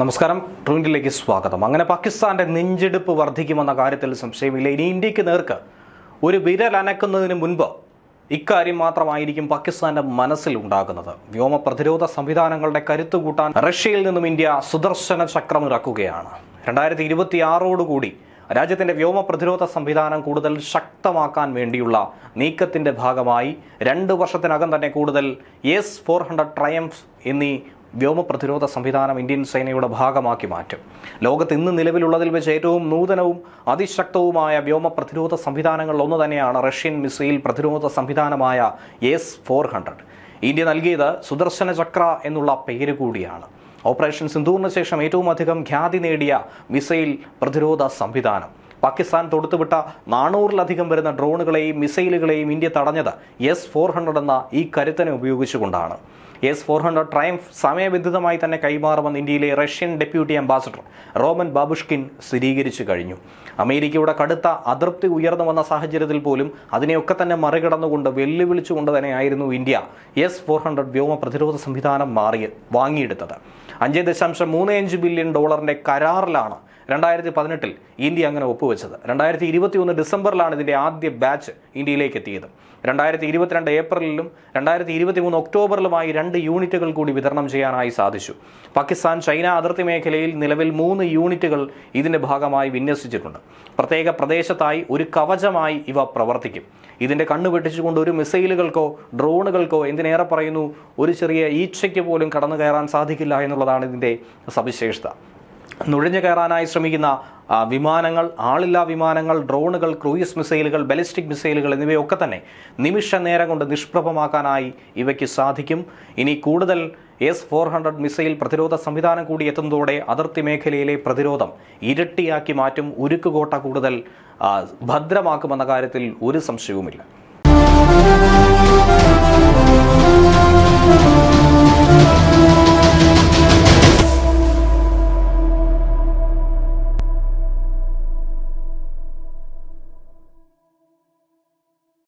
നമസ്കാരം. ട്രൂൻഡിലേക്ക് സ്വാഗതം. അങ്ങനെ പാകിസ്ഥാന്റെ നെഞ്ചെടുപ്പ് വർദ്ധിക്കുമെന്ന കാര്യത്തിൽ സംശയമില്ല. ഇനി ഇന്ത്യയ്ക്ക് നേർക്ക് ഒരു വിരൽ അനക്കുന്നതിന് മുൻപ് ഇക്കാര്യം മാത്രമായിരിക്കും പാകിസ്ഥാന്റെ മനസ്സിൽ ഉണ്ടാകുന്നത്. വ്യോമ പ്രതിരോധ സംവിധാനങ്ങളുടെ കരുത്ത് കൂട്ടാൻ റഷ്യയിൽ നിന്നും ഇന്ത്യ സുദർശന ചക്രം ഇറക്കുകയാണ്. രണ്ടായിരത്തി ഇരുപത്തി ആറോടുകൂടി രാജ്യത്തിന്റെ വ്യോമ പ്രതിരോധ സംവിധാനം കൂടുതൽ ശക്തമാക്കാൻ വേണ്ടിയുള്ള നീക്കത്തിന്റെ ഭാഗമായി രണ്ട് വർഷത്തിനകം തന്നെ കൂടുതൽ എസ് ഫോർ ഹൺഡ്രഡ് ട്രയംഫ് എന്നീ വ്യോമ പ്രതിരോധ സംവിധാനം ഇന്ത്യൻ സേനയുടെ ഭാഗമാക്കി മാറ്റും. ലോകത്ത് ഇന്ന് നിലവിലുള്ളതിൽ വെച്ച് ഏറ്റവും നൂതനവും അതിശക്തവുമായ വ്യോമ പ്രതിരോധ സംവിധാനങ്ങളിൽ ഒന്ന് തന്നെയാണ് റഷ്യൻ മിസൈൽ പ്രതിരോധ സംവിധാനമായ എസ് ഫോർ ഹൺഡ്രഡ്. ഇന്ത്യ നൽകിയത് സുദർശന ചക്ര എന്നുള്ള പേര് കൂടിയാണ്. ഓപ്പറേഷൻ സിന്ധൂറിന് ശേഷം ഏറ്റവും അധികം ഖ്യാതി നേടിയ മിസൈൽ പ്രതിരോധ സംവിധാനം. പാകിസ്ഥാൻ തൊടുത്തുവിട്ട നാനൂറിലധികം വരുന്ന ഡ്രോണുകളെയും മിസൈലുകളെയും ഇന്ത്യ തടഞ്ഞത് എസ് ഫോർ ഹൺഡ്രഡ് എന്ന ഈ കരുത്തനെ ഉപയോഗിച്ചുകൊണ്ടാണ്. എസ് ഫോർ ഹൺഡ്രഡ് ട്രയംഫ് സമയബന്ധിതമായി തന്നെ കൈമാറുമെന്ന് ഇന്ത്യയിലെ Russian deputy ambassador Roman Babushkin സ്ഥിരീകരിച്ചു കഴിഞ്ഞു. അമേരിക്കയുടെ കടുത്ത അതൃപ്തി ഉയർന്നു വന്ന സാഹചര്യത്തിൽ പോലും അതിനെയൊക്കെ തന്നെ മറികടന്നുകൊണ്ട് വെല്ലുവിളിച്ചുകൊണ്ട് തന്നെയായിരുന്നു ഇന്ത്യ എസ് ഫോർ ഹൺഡ്രഡ് വ്യോമ പ്രതിരോധ സംവിധാനം മാറി വാങ്ങിയെടുത്തത്. അഞ്ച് ദശാംശം മൂന്ന് അഞ്ച് ബില്യൺ ഡോളറിന്റെ കരാറിലാണ് രണ്ടായിരത്തി പതിനെട്ടിൽ ഇന്ത്യ അങ്ങനെ ഒപ്പുവെച്ചത്. രണ്ടായിരത്തി ഇരുപത്തി ഒന്ന് ഡിസംബറിലാണ് ഇതിന്റെ ആദ്യ ബാച്ച് ഇന്ത്യയിലേക്ക് എത്തിയത് രണ്ടായിരത്തി ഇരുപത്തിരണ്ട് ഏപ്രിലിലും രണ്ടായിരത്തി ഇരുപത്തി മൂന്ന് ഒക്ടോബറിലുമായി രണ്ട് യൂണിറ്റുകൾ കൂടി വിതരണം ചെയ്യാനായി സാധിച്ചു. പാകിസ്ഥാൻ ചൈന അതിർത്തി മേഖലയിൽ നിലവിൽ മൂന്ന് യൂണിറ്റുകൾ ഇതിന്റെ ഭാഗമായി വിന്യസിച്ചിട്ടുണ്ട്. പ്രത്യേക പ്രദേശത്തായി ഒരു കവചമായി ഇവ പ്രവർത്തിക്കും. ഇതിന്റെ കണ്ണു വെട്ടിച്ചുകൊണ്ട് ഒരു മിസൈലുകൾക്കോ ഡ്രോണുകൾക്കോ എന്തിനേറെ പറയുന്നു? ഒരു ചെറിയ ഈച്ചയ്ക്ക് പോലും കടന്നു കയറാൻ സാധിക്കില്ല എന്നുള്ളതാണ് ഇതിന്റെ സവിശേഷത. നുഴഞ്ഞു കയറാനായി ശ്രമിക്കുന്ന വിമാനങ്ങൾ ആളില്ലാ വിമാനങ്ങൾ ഡ്രോണുകൾ ക്രൂയിസ് മിസൈലുകൾ ബലിസ്റ്റിക് മിസൈലുകൾ എന്നിവയൊക്കെ തന്നെ നിമിഷ നേരം കൊണ്ട് നിഷ്പ്രഭമാക്കാനായി ഇവയ്ക്ക് സാധിക്കും. ഇനി കൂടുതൽ എസ് ഫോർ ഹൺഡ്രഡ് മിസൈൽ പ്രതിരോധ സംവിധാനം കൂടി എത്തുന്നതോടെ അതിർത്തി മേഖലയിലെ പ്രതിരോധം ഇരട്ടിയാക്കി മാറ്റും. ഉരുക്കുകോട്ട കൂടുതൽ ഭദ്രമാക്കുമെന്ന കാര്യത്തിൽ ഒരു സംശയവുമില്ല.